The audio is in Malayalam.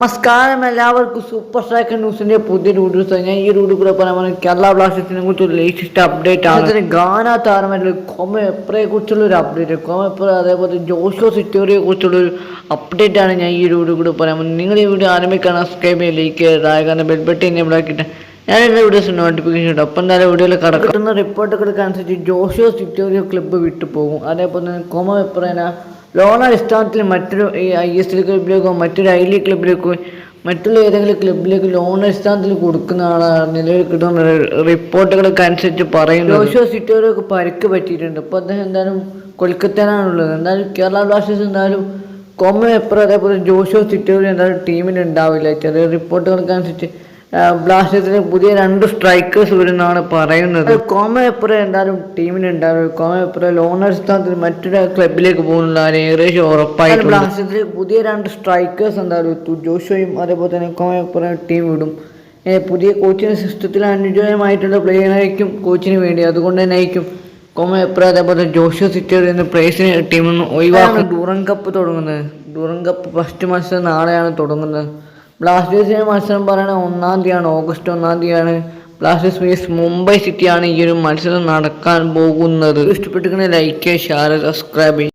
നമസ്കാരം എല്ലാവർക്കും സൂപ്പർ സ്ട്രൈക്കർ ന്യൂസിന്റെ പുതിയ വീഡിയോസ് ഞാൻ ഈ വീഡിയോ കൂടെ പറയാൻ കേരള ബ്ലാസ്റ്റേഴ്സിനെ കുറിച്ച് ഒരു ലേറ്റസ്റ്റ് അപ്ഡേറ്റ് ആണ്. അതിന് ഗാന താരമായിട്ടുള്ള കൊമപ്രയെ കുറിച്ചുള്ള ഒരു അപ്ഡേറ്റ് കൊമപ്ര അതേപോലെ ജോഷോ സിറ്റോറിയെ കുറിച്ചുള്ള ഒരു അപ്ഡേറ്റ് ആണ് ഞാൻ ഈ റൂട്ട് കൂടെ പറയാൻ നിങ്ങൾ ഈ വീഡിയോ ആരംഭിക്കാൻ സബ്സ്ക്രൈബ് ചെയ്യുക ലൈക്ക് ചെയ്യുക കാരണം ബെൽബട്ടി എന്നെ ആക്കിയിട്ട് ഞാൻ എല്ലാ വീഡിയോസ് നോട്ടിഫിക്കേഷൻ ഉണ്ട് അപ്പം എന്തായാലും വീഡിയോയിൽ കിടക്കുന്ന റിപ്പോർട്ടുകൾക്ക് അനുസരിച്ച് ജോഷോ സിറ്റോറിയോ ക്ലബ്ബ് വിട്ടു പോകും. അതേപോലെ തന്നെ കൊമപ്രേന ലോൺ അടിസ്ഥാനത്തിൽ മറ്റൊരു ഈ ഐ എസ് എൽ ക്ലബിലേക്കോ മറ്റൊരു ഐ ലീഗ് ക്ലബിലേക്കോ മറ്റുള്ള ഏതെങ്കിലും ക്ലബിലേക്ക് ലോൺ അടിസ്ഥാനത്തിൽ കൊടുക്കുന്നതാണ് നിലവിൽ കിട്ടുന്ന റിപ്പോർട്ടുകളൊക്കെ അനുസരിച്ച് പറയുന്നത്. ജോഷോ സിറ്റോരൊക്കെ പരിക്ക് പറ്റിയിട്ടുണ്ട്. ഇപ്പോൾ അദ്ദേഹം എന്തായാലും കൊൽക്കത്തയിലാണുള്ളത്. എന്തായാലും കേരള ബ്ലാസ്റ്റേഴ്സ് എന്തായാലും കോമൺ എപ്പറും അതേപോലെ ജോഷോ സിറ്റോരി എന്തായാലും ടീമിൽ ഉണ്ടാവില്ല ചെറിയ റിപ്പോർട്ടുകൾക്ക് അനുസരിച്ച് ബ്ലാസ്റ്റേഴ്സിന് പുതിയ രണ്ട് സ്ട്രൈക്കേഴ്സ് വരുന്നതാണ് പറയുന്നത്. കോമ എപ്പുറ എന്തായാലും ടീമിൽ ഉണ്ടാവില്ല കോമ എപ്പുറ ലോണർ സ്ഥാനത്തിൽ മറ്റൊരു ക്ലബിലേക്ക് പോകുന്നതാണ് ഏകദേശം ഉറപ്പായിട്ട് ബ്ലാസ്റ്റേഴ്സിന് പുതിയ രണ്ട് സ്ട്രൈക്കേഴ്സ് എന്തായാലും ജോഷോയും അതേപോലെ തന്നെ കോമ എപ്പുറ ടീം വിടും പുതിയ കോച്ചിങ് സിസ്റ്റത്തിൽ അനുയോജ്യമായിട്ടുള്ള പ്ലെയറായിരിക്കും കോച്ചിന് വേണ്ടി. അതുകൊണ്ട് തന്നെ ആയിരിക്കും കോമ എപ്പുറ അതേപോലെ ജോഷോ സിറ്റർ എന്ന പ്ലേസിന് ടീമിൽ നിന്ന് ഒഴിവാക്കി. ഡൂറൻ കപ്പ് തുടങ്ങുന്നത്. ഡൂറൻ കപ്പ് ഫസ്റ്റ് മത്സരം നാളെയാണ് തുടങ്ങുന്നത്. ബ്ലാസ്റ്റേഴ്സിന്റെ മത്സരം പറയുന്നത് ഒന്നാം തീയതിയാണ് ഓഗസ്റ്റ് ഒന്നാം തീയതിയാണ്. ബ്ലാസ്റ്റേഴ്സ് വേസ് മുംബൈ സിറ്റിയാണ് ഈ ഒരു മത്സരം നടക്കാൻ പോകുന്നത്. ഇഷ്ടപ്പെട്ടിരിക്കുന്ന ലൈക്ക് ഷെയർ സബ്സ്ക്രൈബ്